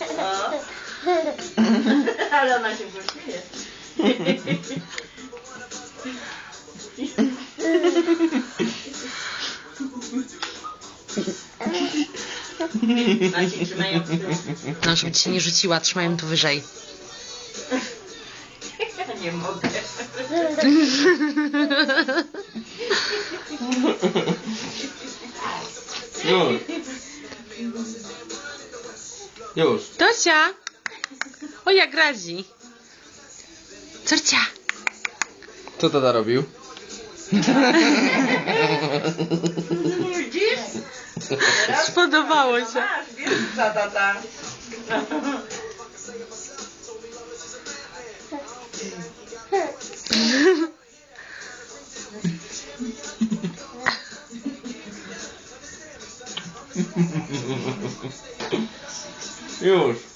O. Ale ona się pośmieje. W tył. No, żeby ci się nie rzuciła, trzymaj tu wyżej. Ja nie mogę. Już. Już. Tosia! O, jak radzi. Córcia! Co tata robił? Widzisz? Spodobało się. masz, wiesz co tata. Już.